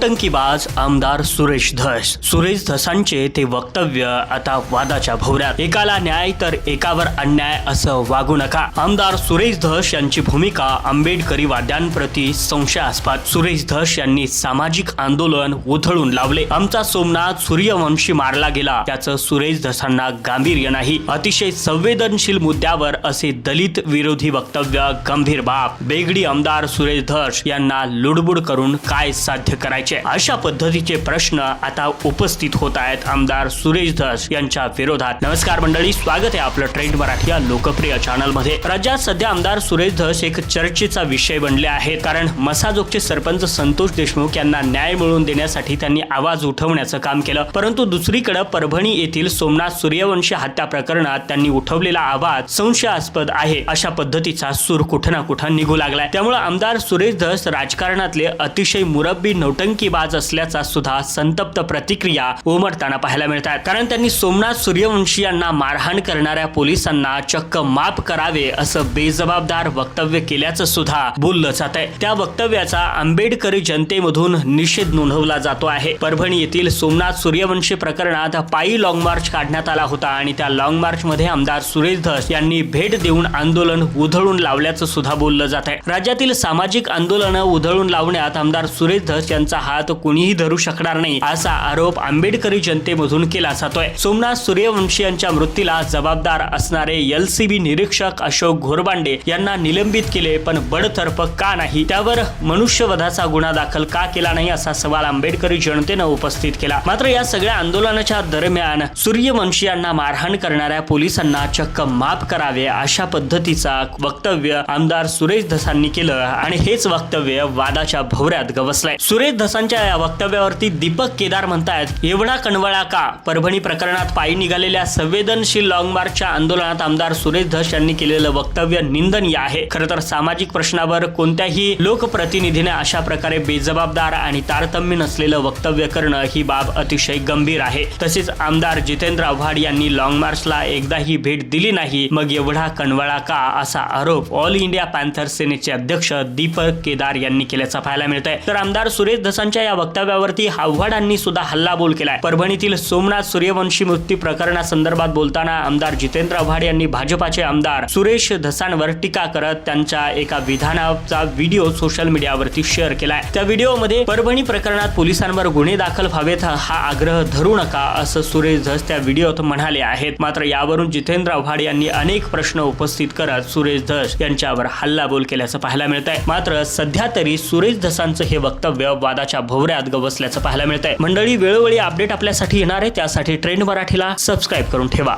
टंकीबाज आमदार सुरेश धस. सुरेश धसांचे ते वक्तव्य आता वादाच्या भोवऱ्यात. एकाला न्याय तर एकावर अन्याय असं वागू नका. आमदार सुरेश धस यांची भूमिका आंबेडकरी वाद्यांप्रती संशयास्पद. सुरेश धस यांनी सामाजिक आंदोलन उधळून लावले. आमचा सोमनाथ सूर्यवंशी मारला गेला. त्याचं सुरेश धसांना गांभीर्य नाही. अतिशय संवेदनशील मुद्द्यावर असे दलित विरोधी वक्तव्य गंभीर बाब. बेगडी आमदार सुरेश धस यांना लुडबुड करून काय साध्य करायचे? अशा पद्धतीचे प्रश्न आता उपस्थित होत आहेत आमदार सुरेश धस यांच्या विरोधात. नमस्कार मंडळी स्वागत आहे आपलं ट्रेंड मराठी या लोकप्रिय चॅनलमध्ये राज्यात सध्या आमदार सुरेश धस एक चर्चेचा विषय बनले आहेत कारण मसाजोगचे सरपंच संतोष देशमुख यांना न्याय मिळवून देण्यासाठी त्यांनी आवाज उठवण्याचं काम केलं. परंतु दुसरीकडे परभणी येथील सोमनाथ सूर्यवंशी हत्या प्रकरणात त्यांनी उठवलेला आवाज संशयास्पद आहे. अशा पद्धतीचा सूर कुठं ना कुठं निघू लागलाय. त्यामुळे आमदार सुरेश धस राजकारणातले अतिशय मुरब्बी नौटंकीबाज असल्याचा सुद्धा संतप्त प्रतिक्रिया उमटताना पाहायला मिळतात. कारण त्यांनी सोमनाथ सूर्यवंशी यांना मारहाण करणाऱ्या पोलिसांना चक्क माफ करावे असं बेजबाबदार वक्तव्य केल्याचं सुद्धा बोललं जात आहे. त्या वक्तव्याचा आंबेडकरी जनतेमधून निषेध नोंदवला जातो आहे. परभणी येथील सोमनाथ सूर्यवंशी प्रकरणात पायी लॉंग मार्च काढण्यात आला होता आणि त्या लॉंग मार्च मध्ये आमदार सुरेश धस यांनी भेट देऊन आंदोलन उधळून लावल्याचं सुद्धा बोललं जात आहे. राज्यातील सामाजिक आंदोलनं उधळून लावण्यात आमदार सुरेश धस यांचा हात कुणीही धरू शकणार नाही असा आरोप आंबेडकरी जनतेमधून केला जातोय. सोमनाथ सूर्यवंशी यांच्या मृत्यूला जबाबदार असणारे एलसीबी निरीक्षक अशोक घोरबांडे यांना निलंबित केले पण बडतर्फ का नाही? त्यावर मनुष्यवधाचा गुन्हा दाखल का केला नाही असा सवाल आंबेडकरी जनतेनं उपस्थित केला. मात्र या सगळ्या आंदोलनाच्या दरम्यान सूर्यवंशी यांना मारहाण करणाऱ्या पोलिसांना चक्क माफ करावे अशा पद्धतीचा वक्तव्य आमदार सुरेश धसांनी केलं आणि हेच वक्तव्य वादाच्या भोवऱ्यात गवसलंय. सुरेश धसांच्या या वक्तव्यावरती दीपक केदार म्हणतायत एवढा कणवळा का? परभणी प्रकरणात पायी निघालेल्या संवेदनशील लॉंग मार्चच्या आंदोलनात आमदार सुरेश धस यांनी केलेलं वक्तव्य निंदनीय आहे. खरं तर सामाजिक प्रश्नावर कोणत्याही लोकप्रतिनिधीने अशा प्रकारे बेजबाबदार आणि तारतम्य नसलेलं वक्तव्य करणं ही बाब अतिशय गंभीर आहे. तसेच आमदार जितेंद्र आव्हाड यांनी लॉंग मार्चला एकदाही भेट दिली नाही मग एवढा कणवळा का? असा आरोप ऑल इंडिया पॅन्थर सेनेचे अध्यक्ष दीपक केदार यांनी केल्याचा पाहायला मिळत आहे तर आमदार सुरेश धसा धसांच्या या वक्तव्यावरती आव्हाडांनी सुद्धा हल्लाबोल केलाय. परभणीतील सोमनाथ सूर्यवंशी मृत्यू प्रकरणासंदर्भात बोलताना आमदार जितेंद्र आव्हाड यांनी भाजपाचे आमदार सुरेश धसांवर टीका करत त्यांच्या एका विधानाचा व्हिडिओ सोशल मीडियावरती शेअर केलाय. त्या व्हिडिओमध्ये परभणी प्रकरणात पोलिसांवर गुन्हे दाखल व्हावेत हा आग्रह धरू नका असं सुरेश धस त्या व्हिडिओत म्हणाले आहेत. मात्र यावरून जितेंद्र आव्हाड यांनी अनेक प्रश्न उपस्थित करत सुरेश धस यांच्यावर हल्लाबोल केल्याचं पाहायला मिळत आहे मात्र सध्या तरी सुरेश धसांचं हे वक्तव्य वादाच्या भोवऱ्यात गवसल्याचं पाहायला मिळत आहे मंडळी वेळोवेळी अपडेट आपल्यासाठी येणार आहे. त्यासाठी ट्रेंड मराठीला सबस्क्राईब करून ठेवा.